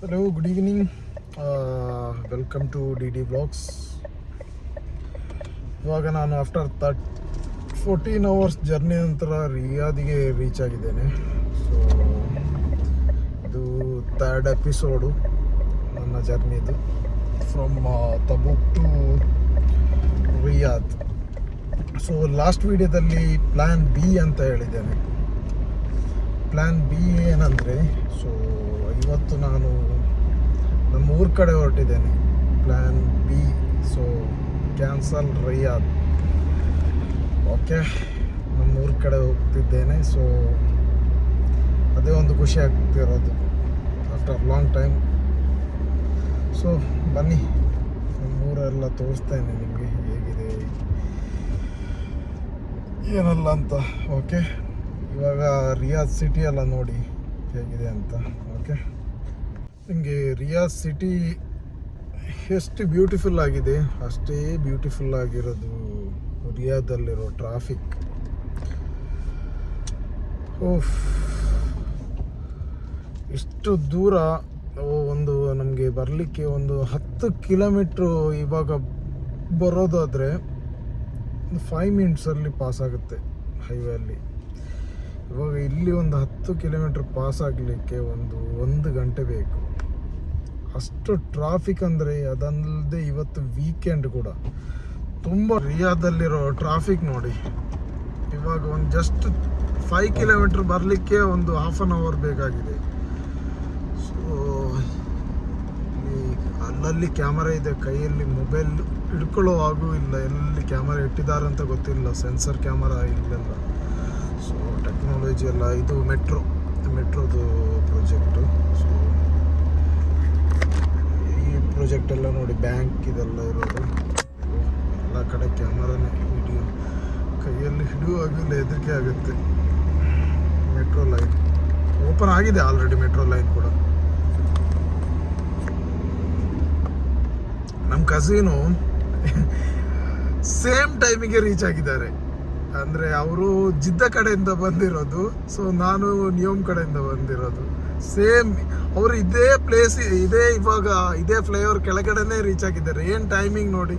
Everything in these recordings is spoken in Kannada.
Hello good evening welcome to D D blogs ಇವಾಗ ನಾನು after thirty fourteen hours journey ನಂತರ ರಿಯಾದಿಗೆ ರೀಚ್ ಆಗಿದ್ದೇನೆ. ಸೊ ಇದು ಥರ್ಡ್ ಎಪಿಸೋಡು ನನ್ನ ಜರ್ನಿದು from Tabuk to Riyadh so last ವಿಡಿಯೋದಲ್ಲಿ ಪ್ಲ್ಯಾನ್ ಬಿ ಅಂತ ಹೇಳಿದ್ದೇನೆ. ಪ್ಲ್ಯಾನ್ ಬಿ ಏನಂದರೆ ಸೊ ಇವತ್ತು ನಾನು ನಮ್ಮ ಊರ ಕಡೆ ಹೊರಟಿದ್ದೇನೆ. Plan B so cancel Riyadh okay ನಮ್ಮ ಊರ ಕಡೆ ಹೋಗ್ತಿದ್ದೇನೆ ಸೊ ಅದೇ ಒಂದು ಖುಷಿ ಆಗ್ತಿರೋದು ಆಫ್ಟರ್ ಲಾಂಗ್ ಟೈಮ್ ಸೊ ಬನ್ನಿ, ನಮ್ಮ ಊರೆಲ್ಲ ತೋರಿಸ್ತೇನೆ ನಿಮಗೆ ಹೇಗಿದೆ, ಏನಲ್ಲ ಅಂತ. ಓಕೆ ಇವಾಗ ರಿಯಾದ್ ಸಿಟಿ ಎಲ್ಲ ನೋಡಿ. ಹೇಗಿದೆ ಅಂತ. ಓಕೆ ನಿಮಗೆ ರಿಯಾ ಸಿಟಿ ಎಷ್ಟು ಬ್ಯೂಟಿಫುಲ್ ಆಗಿದೆ? ಅಷ್ಟೇ ಬ್ಯೂಟಿಫುಲ್ ಆಗಿರೋದು ರಿಯಾದಲ್ಲಿರೋ ಟ್ರಾಫಿಕ್ ಓಫ್ ಇಷ್ಟು ದೂರ ಒಂದು ನಮಗೆ ಬರಲಿಕ್ಕೆ ಒಂದು ಹತ್ತು ಕಿಲೋಮೀಟ್ರು ಇವಾಗ ಬರೋದಾದರೆ ಒಂದು ಫೈವ್ ಮಿನಿಟ್ಸಲ್ಲಿ ಪಾಸ್ ಆಗುತ್ತೆ ಹೈವೇ ಅಲ್ಲಿ. ಇವಾಗ ಇಲ್ಲಿ ಒಂದು ಹತ್ತು ಕಿಲೋಮೀಟ್ರ್ ಪಾಸ್ ಆಗಲಿಕ್ಕೆ ಒಂದು ಒಂದು ಗಂಟೆ ಬೇಕು. ಅಷ್ಟು ಟ್ರಾಫಿಕ್ ಅಂದರೆ ಅದಲ್ಲದೆ ಇವತ್ತು ವೀಕೆಂಡ್ ಕೂಡ. ತುಂಬ ರಿಯಾದಲ್ಲಿರೋ ಟ್ರಾಫಿಕ್ ನೋಡಿ. ಇವಾಗ ಒಂದು ಜಸ್ಟ್ ಫೈವ್ ಕಿಲೋಮೀಟ್ರ್ ಬರಲಿಕ್ಕೆ ಒಂದು ಹಾಫ್ ಆನ್ ಅವರ್ ಬೇಕಾಗಿದೆ. ಸೊ ಅಲ್ಲಲ್ಲಿ ಕ್ಯಾಮರಾ ಇದೆ, ಕೈಯಲ್ಲಿ ಮೊಬೈಲ್ ಹಿಡ್ಕೊಳ್ಳೋ ಹಾಗೂ ಇಲ್ಲ. ಎಲ್ಲಿ ಕ್ಯಾಮರಾ ಇಟ್ಟಿದ್ದಾರೆ ಅಂತ ಗೊತ್ತಿಲ್ಲ. ಸೆನ್ಸರ್ ಕ್ಯಾಮರಾ ಇಲ್ಲೆಲ್ಲ. ಸೊ ಟೆಕ್ನಾಲಜಿ ಎಲ್ಲ ಇದು ಮೆಟ್ರೋ ಮೆಟ್ರೋದು ಪ್ರಾಜೆಕ್ಟು ಸೊ ಈ ಪ್ರಾಜೆಕ್ಟ್ ಎಲ್ಲ ನೋಡಿ ಬ್ಯಾಂಕ್ ಇದೆಲ್ಲ ಇರೋದು. ಎಲ್ಲ ಕಡೆ ಕ್ಯಾಮರಾನೇ ವಿಡಿಯೋ ಕೈಯಲ್ಲಿ ಹಿಡಿಯುವಾಗಿಲ್ಲ ಹೆದರಿಕೆ ಆಗುತ್ತೆ. ಮೆಟ್ರೋ ಲೈನ್ ಓಪನ್ ಆಗಿದೆ ಆಲ್ರೆಡಿ ಮೆಟ್ರೋ ಲೈನ್ ಕೂಡ. ನಮ್ಮ ಕಸಿನು ಸೇಮ್ ಟೈಮಿಗೆ ರೀಚ್ ಆಗಿದ್ದಾರೆ. ಅಂದರೆ ಅವರು ಜಿದ್ದ ಕಡೆಯಿಂದ ಬಂದಿರೋದು ಸೊ ನಾನು ನಿಯೋಮ್ ಕಡೆಯಿಂದ ಬಂದಿರೋದು. ಸೇಮ್ ಅವರು ಇದೇ ಪ್ಲೇಸ್ ಇದೇ ಇವಾಗ, ಇದೇ ಫ್ಲೈಓವರ್ ಕೆಳಗಡೆನೇ ರೀಚ್ ಆಗಿದ್ದಾರೆ. ಏನು ಟೈಮಿಂಗ್ ನೋಡಿ?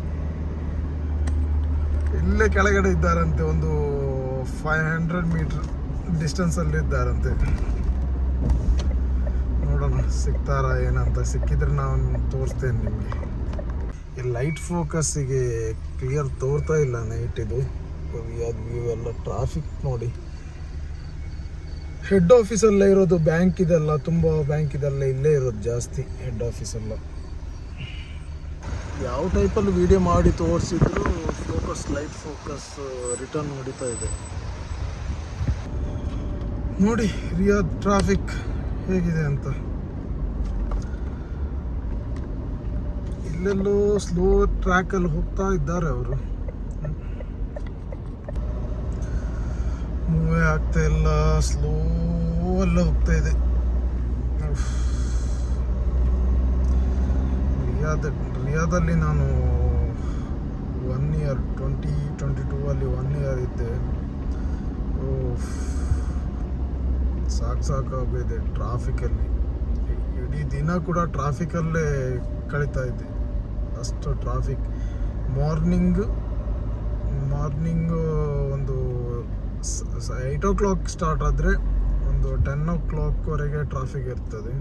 ಇಲ್ಲೇ ಕೆಳಗಡೆ ಇದ್ದಾರಂತೆ, ಒಂದು ಫೈವ್ ಹಂಡ್ರೆಡ್ ಮೀಟ್ರ್ ಡಿಸ್ಟೆನ್ಸಲ್ಲಿ ಇದ್ದಾರಂತೆ. ನೋಡೋಣ, ಸಿಗ್ತಾರಾ ಏನಂತ. ಸಿಕ್ಕಿದ್ರೆ ನಾನು ತೋರಿಸ್ತೇನೆ ನಿಮಗೆ. ಈ ಲೈಟ್ ಫೋಕಸ್ಸಿಗೆ ಕ್ಲಿಯರ್ ತೋರ್ತಾ ಇಲ್ಲ ನೈಟ್ ಇದು. ಅದು ವ್ಯೂ ಎಲ್ಲ ಟ್ರಾಫಿಕ್ ನೋಡಿ ಹೆಡ್ ಆಫೀಸಲ್ಲೇ ಇರೋದು ಬ್ಯಾಂಕ್ ಇದೆಲ್ಲ, ತುಂಬ ಬ್ಯಾಂಕ್ ಇದೆಲ್ಲ ಇಲ್ಲೇ ಇರೋದು ಜಾಸ್ತಿ ಹೆಡ್ ಆಫೀಸೆಲ್ಲ ಯಾವ ಟೈಪಲ್ಲಿ ವಿಡಿಯೋ ಮಾಡಿ ತೋರಿಸಿದ್ರು ಫೋಕಸ್ ಲೈಟ್ ಫೋಕಸ್ ರಿಟರ್ನ್ ಹೊಡಿತಾ ಇದೆ. ನೋಡಿ, ರಿಯಾದ್ ಟ್ರಾಫಿಕ್ ಹೇಗಿದೆ ಅಂತ. ಇಲ್ಲೆಲ್ಲೋ ಸ್ಲೋ ಟ್ರ್ಯಾಕಲ್ಲಿ ಹೋಗ್ತಾ ಇದ್ದಾರೆ ಅವರು. ಮೂವೇ ಆಗ್ತಾ ಇಲ್ಲ ಸ್ಲೋ ಎಲ್ಲ ಹೋಗ್ತಾ ಇದೆ. ರಿಯಾದ ರಿಯಾದ್, ರಿಯಾದಲ್ಲಿ ನಾನು one year twenty twenty two ಅಲ್ಲಿ ಒನ್ ಇಯರ್ ಇದ್ದೆ. ಸಾಕು ಸಾಕಾಗಿದೆ ಟ್ರಾಫಿಕಲ್ಲಿ ಇಡೀ ದಿನ ಕೂಡ ಟ್ರಾಫಿಕಲ್ಲೇ ಕಳೀತಾ ಇದ್ದೆ. ಅಷ್ಟು traffic morning eight o'clock start ಆದರೆ ಒಂದು ಟೆನ್ ಓ ಕ್ಲಾಕ್ವರೆಗೆ ಟ್ರಾಫಿಕ್ ಇರ್ತದೆ.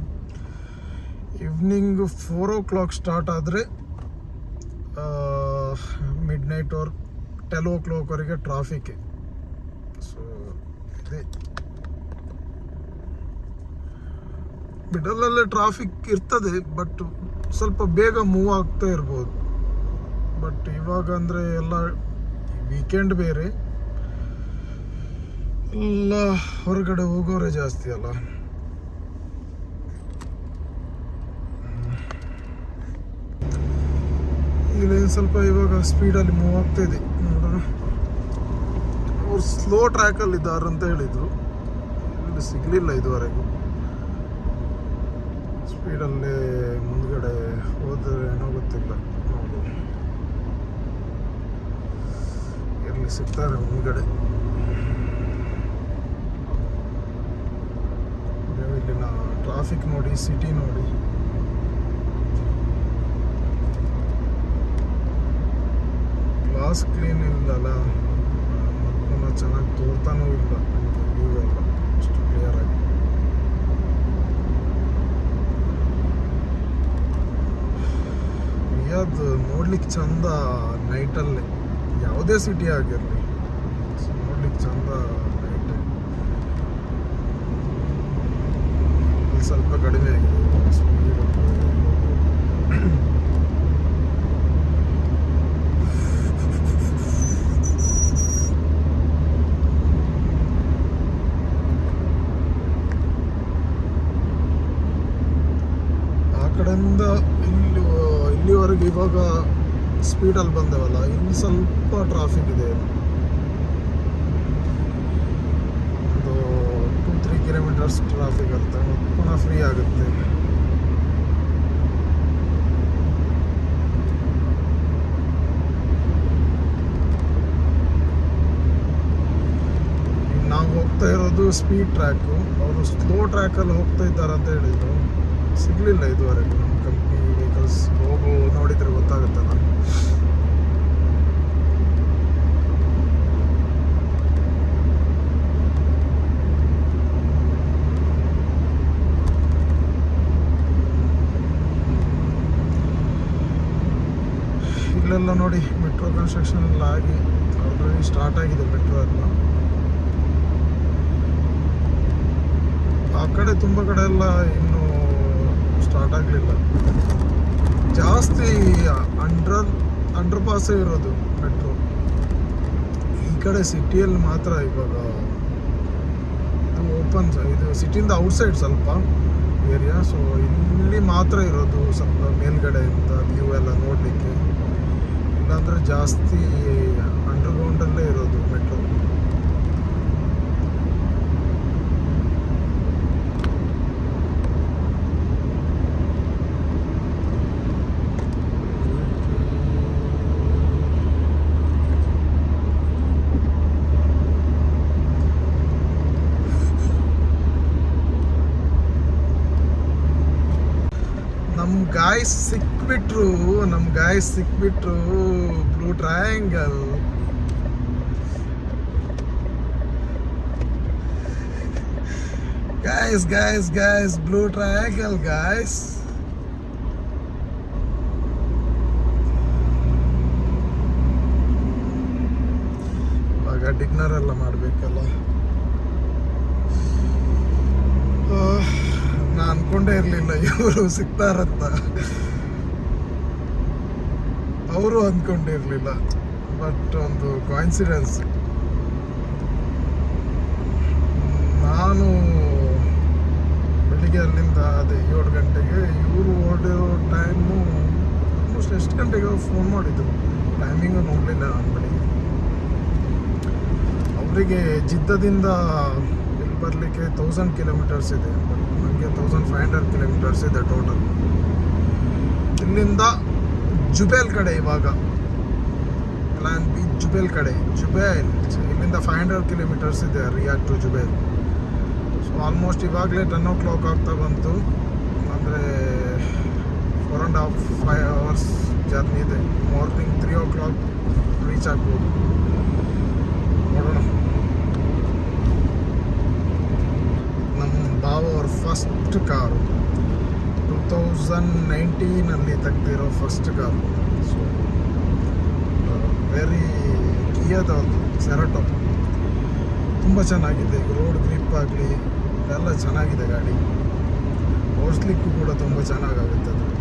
Evening four o'clock start ಆದರೆ ಮಿಡ್ ನೈಟ್ ಅವ್ರ ಟೆಲ್ ಓ ಕ್ಲಾಕ್ವರೆಗೆ ಟ್ರಾಫಿಕ್ ಸೊ ಇದೆ. ಮಿಡಲಲ್ಲೇ ಟ್ರಾಫಿಕ್ ಇರ್ತದೆ ಬಟ್ ಸ್ವಲ್ಪ ಬೇಗ ಮೂವ್ ಆಗ್ತಾ ಇರ್ಬೋದು. ಬಟ್ ಇವಾಗ ಅಂದರೆ ಎಲ್ಲ ವೀಕೆಂಡ್ ಬೇರೆ. ಎಲ್ಲ ಹೊರಗಡೆ ಹೋಗೋರೆ ಜಾಸ್ತಿ ಅಲ್ಲ. ಇಲ್ಲೇನು ಸ್ವಲ್ಪ ಇವಾಗ ಸ್ಪೀಡಲ್ಲಿ ಮೂವ್ ಆಗ್ತಾ ಇದೆ. ನೋಡೋಣ. ಅವ್ರು ಸ್ಲೋ ಟ್ರ್ಯಾಕಲ್ಲಿ ಇದ್ದಾರೆ ಅಂತ ಹೇಳಿದರು. ಇಲ್ಲಿ ಸಿಗಲಿಲ್ಲ ಇದುವರೆಗೂ. ಸ್ಪೀಡಲ್ಲೇ ಮುಂದ್ಗಡೆ ಹೋದರೆ ಏನೋ ಗೊತ್ತಿಲ್ಲ. ಎಲ್ಲಿ ಸಿಗ್ತಾರೆ ಮುಂದ್ಗಡೆ. ಇಲ್ಲಿನ ಟ್ರಾಫಿಕ್ ನೋಡಿ ಸಿಟಿ ನೋಡಿ. ಗ್ಲಾಸ್ ಕ್ಲೀನ್ ಇಲ್ಲಲ್ಲ ಮಕ್ಕಳನ್ನ ಚೆನ್ನಾಗಿ ತೋರ್ತಾನೂ ಇಲ್ಲ. ಅಷ್ಟು ಕ್ಲಿಯರ್ ಆಗಿ. ರಿಯಾದ್ ನೋಡ್ಲಿಕ್ಕೆ ಚಂದ ನೈಟಲ್ಲಿ ಯಾವುದೇ ಸಿಟಿ ಆಗಿರಲಿ. ನೋಡ್ಲಿಕ್ಕೆ ಚಂದ ಸ್ವಲ್ಪ ಕಡಿಮೆ ಆ ಕಡೆಯಿಂದ ಇಲ್ಲಿ ಇಲ್ಲಿವರೆಗೆ ಇವಾಗ ಸ್ಪೀಡಲ್ಲಿ ಬಂದವಲ್ಲ ಇನ್ನು ಸ್ವಲ್ಪ ಟ್ರಾಫಿಕ್ ಇದೆ ಒಂದು ಟೂ ಟ್ರಾಫಿಕ್ ಅಂತ ಪುನಃ ಫ್ರೀ ಆಗುತ್ತೆ. ನಾವು ಹೋಗ್ತಾ ಇರೋದು ಸ್ಪೀಡ್ ಟ್ರ್ಯಾಕು ಅವರು ಸ್ಲೋ ಟ್ರ್ಯಾಕಲ್ಲಿ ಹೋಗ್ತಾ ಇದ್ದಾರೆ ಅಂತ ಹೇಳಿದರು. ಸಿಗಲಿಲ್ಲ ಇದುವರೆಗೂ ನಮ್ಮ ಕಂಪ್ನಿ ವೆಹಿಕಲ್ಸ್ ಹೋಗು, ನೋಡಿದರೆ ಗೊತ್ತಾಗುತ್ತಲ್ಲ ಇಲ್ಲೆಲ್ಲ ನೋಡಿ ಮೆಟ್ರೋ ಕನ್ಸ್ಟ್ರಕ್ಷನ್ ಎಲ್ಲ ಆಗಿ ಆಲ್ರೆಡಿ ಸ್ಟಾರ್ಟ್ ಆಗಿದೆ ಮೆಟ್ರೋ ಎಲ್ಲ. ಆ ಕಡೆ ತುಂಬ ಕಡೆ ಎಲ್ಲ ಇನ್ನೂ ಸ್ಟಾರ್ಟ್ ಆಗಲಿಲ್ಲ. ಜಾಸ್ತಿ ಅಂಡರ್ ಅಂಡರ್ ಪಾಸೇ ಇರೋದು ಮೆಟ್ರೋ. ಈ ಕಡೆ ಸಿಟಿಯಲ್ಲಿ ಮಾತ್ರ ಇವಾಗ ಇದು ಓಪನ್ ಇದು ಸಿಟಿಯಿಂದ ಔಟ್ಸೈಡ್ ಸ್ವಲ್ಪ ಏರಿಯಾ ಸೊ ಇಲ್ಲಿ ಮಾತ್ರ ಇರೋದು ಸ್ವಲ್ಪ ಮೇಲ್ಗಡೆಯಿಂದ ವ್ಯೂ ಎಲ್ಲ ನೋಡಲಿಕ್ಕೆ. ಇಲ್ಲಾಂದರೆ ಜಾಸ್ತಿ ಅಂಡರ್ಗ್ರೌಂಡಲ್ಲೇ ಇರೋದು ಮೆಟ್ರೋ ನಮ್ ಗಾಯ್ಸ್ ಸಿಕ್ಬಿಟ್ರು ನಮ್ಮ guys ಸಿಕ್ಬಿಟ್ರು blue triangle guys guys guys blue triangle guys ಇವಾಗ ಎಲ್ಲ ಮಾಡಬೇಕಲ್ಲ. ನಾ ಅನ್ಕೊಂಡೇ ಇರಲಿಲ್ಲ, ಇವರು ಸಿಗ್ತಾರಂತ ಅವರು ಅಂದ್ಕೊಂಡಿರ್ಲಿಲ್ಲ ಬಟ್ ಒಂದು ಕಾನ್ಸಿಡೆನ್ಸ್ ನಾನು ಬೆಳಿಗ್ಗೆ ಅಲ್ಲಿಂದ ಅದೇ ಏಳು ಗಂಟೆಗೆ ಇವರು ಹೊರಡಿರೋ ಟೈಮು ಆಲ್ಮೋಸ್ಟ್ ಎಷ್ಟು ಗಂಟೆಗೆ ಫೋನ್ ಮಾಡಿದ್ರು. ಟೈಮಿಂಗು ನೋಡಲಿಲ್ಲ ನಾನು ಬೆಳಿಗ್ಗೆ. ಅವರಿಗೆ ಜಿದ್ದದಿಂದ ಇಲ್ಲಿ ಬರಲಿಕ್ಕೆ ತೌಸಂಡ್ ಕಿಲೋಮೀಟರ್ಸ್ ಇದೆ ನನಗೆ ತೌಸಂಡ್ ಫೈವ್ ಹಂಡ್ರೆಡ್ ಕಿಲೋಮೀಟರ್ಸ್ ಇದೆ ಟೋಟಲ್ ಇಲ್ಲಿಂದ ಜುಬೇಲ್ ಕಡೆ ಇವಾಗ. ಪ್ಲಾನ್ ಬಿ ಜುಬೇಲ್ ಕಡೆ. ಜುಬೇಲ್ ಇಲ್ಲಿಂದ ಫೈವ್ ಹಂಡ್ರೆಡ್ ಕಿಲೋಮೀಟರ್ಸ್ ಇದೆ Riyadh to Jubail so almost ಇವಾಗಲೇ ಟೆನ್ ಓ ಕ್ಲಾಕ್ ಆಗ್ತಾ ಬಂತು. ಅಂದರೆ four and half five hours journey ಇದೆ. Morning three o'clock reach ಆಗ್ಬೋದು ನೋಡೋಣ ನಮ್ಮ ಬಾವ ಅವ್ರ ಫಸ್ಟ್ ಕಾರು ಟೂ ತೌಸಂಡ್ ನೈನ್ಟೀನಲ್ಲಿ ತೆಗ್ದಿರೋ ಫಸ್ಟ್ ಕಾರು ಸೊ ವೆರಿ ಕಿಯಾದ ಒಂದು ಸೆರಟೋ. ತುಂಬ ಚೆನ್ನಾಗಿದೆ. ರೋಡ್ ಗ್ರಿಪ್ ಆಗಲಿ, ಎಲ್ಲ ಚೆನ್ನಾಗಿದೆ ಗಾಡಿ. ಓಡಿಸ್ಲಿಕ್ಕೂ ಕೂಡ ತುಂಬ ಚೆನ್ನಾಗಾಗುತ್ತೆ ಅದರಲ್ಲಿ